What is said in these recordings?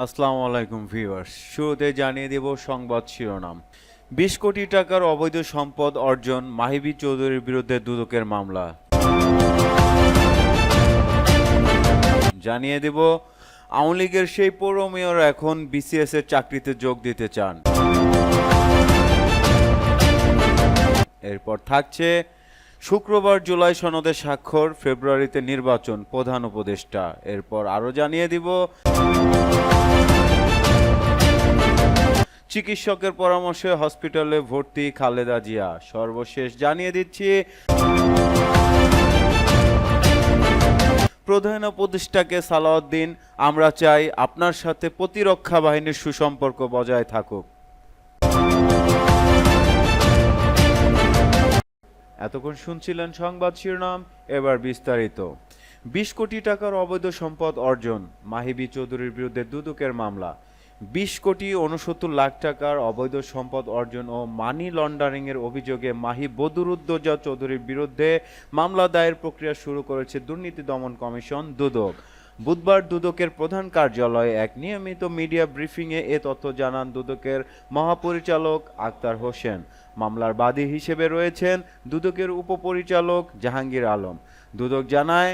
আসসালামু আলাইকুম ভিউয়ার্স। শুরুতে জানিয়ে দেব সংবাদ শিরোনাম। বিশ কোটি টাকার অবৈধ সম্পদ অর্জন মাহিবি চৌধুরীর বিরুদ্ধে দুদকের মামলা। জানিয়ে দেব, আওয়ামী লীগের সেই পৌর মেয়র এখন বিসিএস এর চাকরিতে যোগ দিতে চান। এরপর থাকছে শুক্রবার জুলাই সনদে স্বাক্ষর, ফেব্রুয়ারিতে নির্বাচন প্রধান উপদেষ্টা। এরপর আরও জানিয়ে দিব। চিকিৎসকের পরামর্শে হসপিটালে ভর্তি খালেদা জিয়া। সর্বশেষ জানিয়ে দিচ্ছি, প্রধান উপদেষ্টাকে সালাউদ্দিন, আমরা চাই আপনার সাথে প্রতিরক্ষা বাহিনীর সুসম্পর্ক বজায় থাকুক। এতক্ষণ শুনছিলেন সংবাদ শিরোনাম, এবার বিস্তারিত। বিশ কোটি টাকার অবৈধ সম্পদ অর্জন, মাহিবি চৌধুরীর বিরুদ্ধে দুদকের মামলা। বিশ কোটি উনসত্তর লাখ টাকার অবৈধ সম্পদ অর্জন ও মানি লন্ডারিং এর অভিযোগে মাহি বদরুদ্দোজা চৌধুরীর বিরুদ্ধে মামলা দায়ের প্রক্রিয়া শুরু করেছে দুর্নীতি দমন কমিশন দুদক। বুধবার দুদকের প্রধান কার্যালয়ে এক নিয়মিত মিডিয়া ব্রিফিংয়ে এ তথ্য জানান দুদকের মহাপরিচালক আক্তার হোসেন। মামলার বাদী হিসেবে রয়েছেন দুদকের উপপরিচালক জাহাঙ্গীর আলম। দুদক জানায়,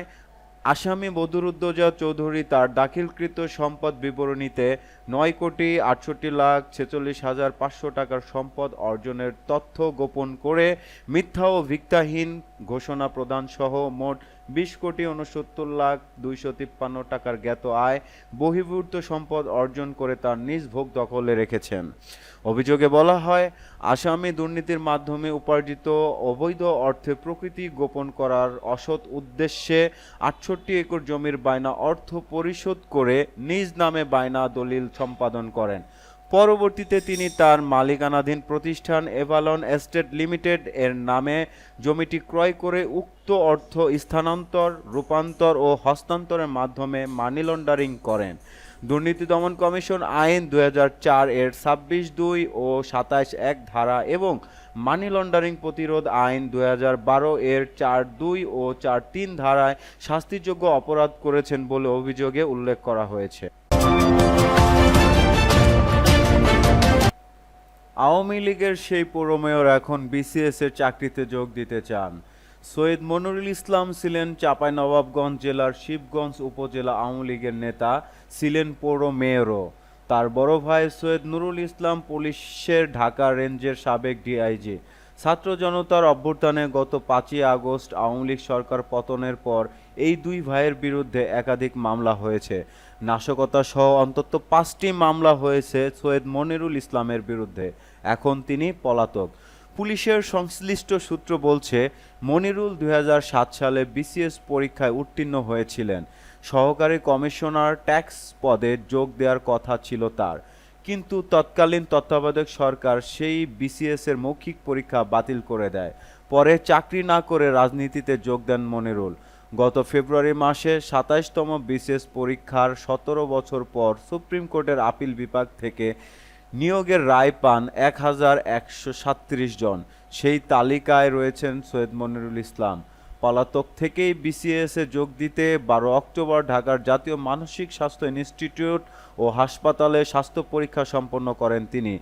আসামি বদরুদ্দোজা চৌধুরী তার দাখিলকৃত সম্পদ বিবরণীতে নয় কোটি আটষট্টি লাখ ছেচল্লিশ হাজার পাঁচশো টাকার সম্পদ অর্জনের তথ্য গোপন করে মিথ্যা ও ভিত্তাহীন ঘোষণা প্রদান সহ মোট বিশ কোটি উনসত্তর লাখ দুইশো তিপ্পান্ন টাকার জ্ঞাত আয় বহির্ভূত সম্পদ অর্জন করে তার নিজ ভোগ দখলে রেখেছেন। অভিযোগে বলা হয়, আসামি দুর্নীতির মাধ্যমে উপার্জিত অবৈধ অর্থে প্রকৃতি গোপন করার অসৎ উদ্দেশ্যে আটষট্টি একর জমির বায়না অর্থ পরিশোধ করে নিজ নামে বায়না দলিল সম্পাদন করেন। পরবর্তীতে তিনি তার মালিকানাধীন প্রতিষ্ঠান এভালন এস্টেট লিমিটেড এর নামে জমিটি ক্রয় করে উক্ত অর্থ স্থানান্তর, রূপান্তর ও হস্তান্তরের মাধ্যমে মানি লন্ডারিং করেন। দুর্নীতি দমন কমিশন আইন দু হাজার চার এর ছাব্বিশ দুই ও সাতাশ এক ধারা এবং মানি লন্ডারিং প্রতিরোধ আইন দু হাজার বারো এর চার দুই ও চার তিন ধারায় শাস্তিযোগ্য অপরাধ করেছেন বলে অভিযোগে উল্লেখ করা হয়েছে। আওয়ামী লীগের সেই পৌর মেয়র এখন বিসিএস এর চাকরিতে যোগ দিতে চান। সৈয়দ মনুরুল ইসলাম ছিলেন চাঁপাইনবাবগঞ্জ জেলার শিবগঞ্জ উপজেলা আওয়ামী লীগের নেতা, ছিলেন পৌর মেয়রও তার বড় ভাই সৈয়দ নুরুল ইসলাম পুলিশের ঢাকা রেঞ্জের সাবেক ডিআইজি ছাত্র জনতার অভ্যুত্থানে গত পাঁচই আগস্ট আওয়ামী লীগ সরকার পতনের পর এই দুই ভাইয়ের বিরুদ্ধে একাধিক মামলা হয়েছে। নাশকতা সহ অন্তত পাঁচটি মামলা হয়েছে সৈয়দ মনিরুল ইসলামের বিরুদ্ধে। এখন তিনি পলাতক। পুলিশের সংশ্লিষ্ট সূত্র বলছে, মনিরুল দুই হাজার সাত সালে বিসিএস পরীক্ষায় উত্তীর্ণ হয়েছিলেন। সহকারী কমিশনার ট্যাক্স পদে যোগ দেওয়ার কথা ছিল তার। কিন্তু তৎকালীন তত্ত্বাবধায়ক সরকার সেই বিসিএস এর মৌখিক পরীক্ষা বাতিল করে দেয়। পরে চাকরি না করে রাজনীতিতে যোগ দেন মনিরুল। গত ফেব্রুয়ারি মাসে সাতাইশতম বিসিএস পরীক্ষার সতেরো বছর পর সুপ্রিম কোর্টের আপিল বিভাগ থেকে নিয়োগের রায় পান এক হাজার একশো জন। সেই তালিকায় রয়েছেন সৈয়দ মনিরুল ইসলাম। পলাতক থেকেই বিসিএস যোগ দিতে বারো অক্টোবর ঢাকার জাতীয় মানসিক স্বাস্থ্য ইনস্টিটিউট ও হাসপাতালে স্বাস্থ্য পরীক্ষা সম্পন্ন করেন তিনি।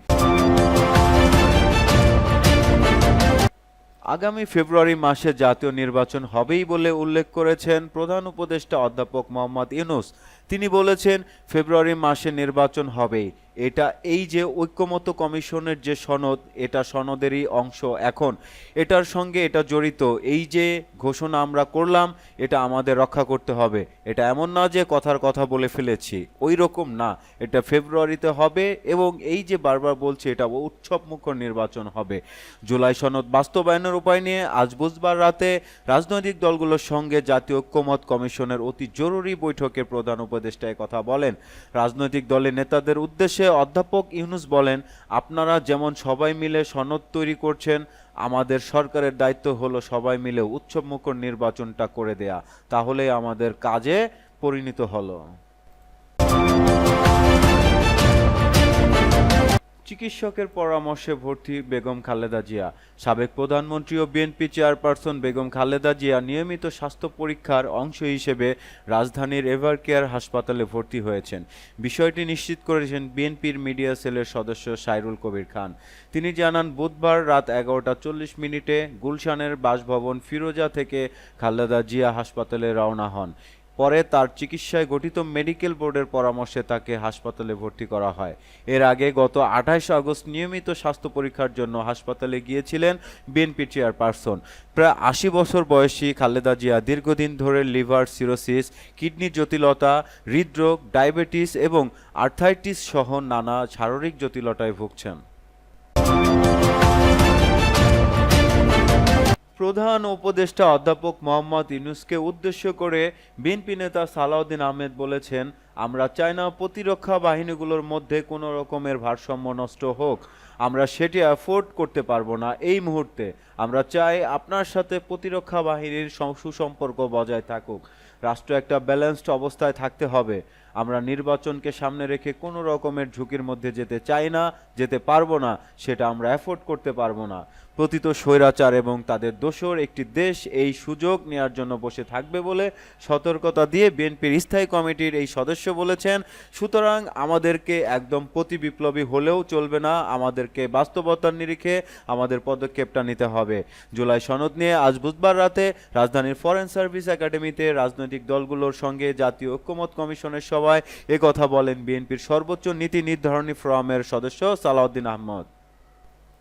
আগামী ফেব্রুয়ারি মাসে জাতীয় নির্বাচন হবেই বলে উল্লেখ করেছেন প্রধান উপদেষ্টা অধ্যাপক মোহাম্মদ ইউনুস। তিনি বলেছেন, ফেব্রুয়ারি মাসে নির্বাচন হবেই। এটা এই যে ঐক্যমত কমিশনের যে সনদ, এটা সনদেরই অংশ এখন। এটার সঙ্গে এটা জড়িত। এই যে ঘোষণা আমরা করলাম, এটা আমাদের রক্ষা করতে হবে। এটা এমন না যে কথার কথা বলে ফেলেছি। ওই রকম না। এটা ফেব্রুয়ারিতে হবে এবং এই যে বারবার বলছে, এটা উৎসব মুখর নির্বাচন হবে। জুলাই সনদ বাস্তবায়নের উপায় নিয়ে আজ বুধবার রাতে রাজনৈতিক দলগুলোর সঙ্গে জাতীয় ঐক্যমত কমিশনের অতি জরুরি বৈঠকে প্রধান উপদেষ্টা কথা বলেন। রাজনৈতিক দলের নেতাদের উদ্দেশ্যে অধ্যাপক ইউনুস বলেন, আপনারা যেমন সবাই মিলে সনদ তৈরি করছেন, আমাদের সরকারের দায়িত্ব হলো সবাই মিলে উৎসবমুখর নির্বাচনটা করে দেয়া। তাহলে আমাদের কাজে পরিণত হলো। চিকিৎসকের পরামর্শে ভর্তি বেগম খালেদা জিয়া। সাবেক প্রধানমন্ত্রী ও বিএনপি চেয়ারপারসন বেগম খালেদা জিয়া নিয়মিত স্বাস্থ্য পরীক্ষার অংশ হিসেবে রাজধানীর এভার কেয়ার হাসপাতালে ভর্তি হয়েছেন। বিষয়টি নিশ্চিত করেছেন বিএনপির মিডিয়া সেলের সদস্য সাইরুল কবির খান। তিনি জানান, বুধবার রাত এগারোটা চল্লিশ মিনিটে গুলশানের বাসভবন ফিরোজা থেকে খালেদা জিয়া হাসপাতালে রওনা হন। পরে তার চিকিৎসায় গঠিত মেডিকেল বোর্ডের পরামর্শে তাকে হাসপাতালে ভর্তি করা হয়। এর আগে গত আঠাশ আগস্ট নিয়মিত স্বাস্থ্য পরীক্ষার জন্য হাসপাতালে গিয়েছিলেন বিএনপি চেয়ারপারসন। প্রায় আশি বছর বয়সী খালেদা জিয়া দীর্ঘদিন ধরে লিভার সিরোসিস, কিডনি জটিলতা, হৃদরোগ, ডায়াবেটিস এবং আর্থাইটিস সহ নানা শারীরিক জটিলতায় ভুগছেন। প্রধান উপদেষ্টা অধ্যাপক মোহাম্মদ ইউনুসকে উদ্দেশ্য করে বিএনপি নেতা সালাউদ্দিন আহমেদ বলেছেন, আমরা চাই না প্রতিরক্ষা বাহিনীগুলোর মধ্যে কোনো রকমের ভারসাম্য নষ্ট হোক। আমরা সেটি অ্যাফোর্ড করতে পারব না। এই মুহূর্তে আমরা চাই আপনার সাথে প্রতিরক্ষা বাহিনীর সুসম্পর্ক বজায় থাকুক। রাষ্ট্র একটা ব্যালেন্সড অবস্থায় থাকতে হবে। আমরা নির্বাচনকে সামনে রেখে কোনো রকমের ঝুঁকির মধ্যে যেতে চাই না, যেতে পারব না, সেটা আমরা অ্যাফোর্ড করতে পারব না। প্রতীত স্বৈরাচার এবং তাদের দোসর একটি দেশ এই সুযোগ নেওয়ার জন্য বসে থাকবে বলে সতর্কতা দিয়ে বিএনপির স্থায়ী কমিটির এই সদস্য বলেছেন, সুতরাং আমাদেরকে একদম প্রতি বিপ্লবী হলেও চলবে না, আমাদেরকে বাস্তবতার নিরিখে আমাদের পদক্ষেপটা নিতে হবে। জুলাই সনদ নিয়ে আজ বুধবার রাতে রাজধানীর ফরেন সার্ভিস একাডেমিতে রাজনৈতিক দলগুলোর সঙ্গে জাতীয় ঐক্যমত কমিশনের সভায় কথা বলেন বিএনপির সর্বোচ্চ নীতি নির্ধারণী ফোরামের সদস্য সালাউদ্দিন আহমদ।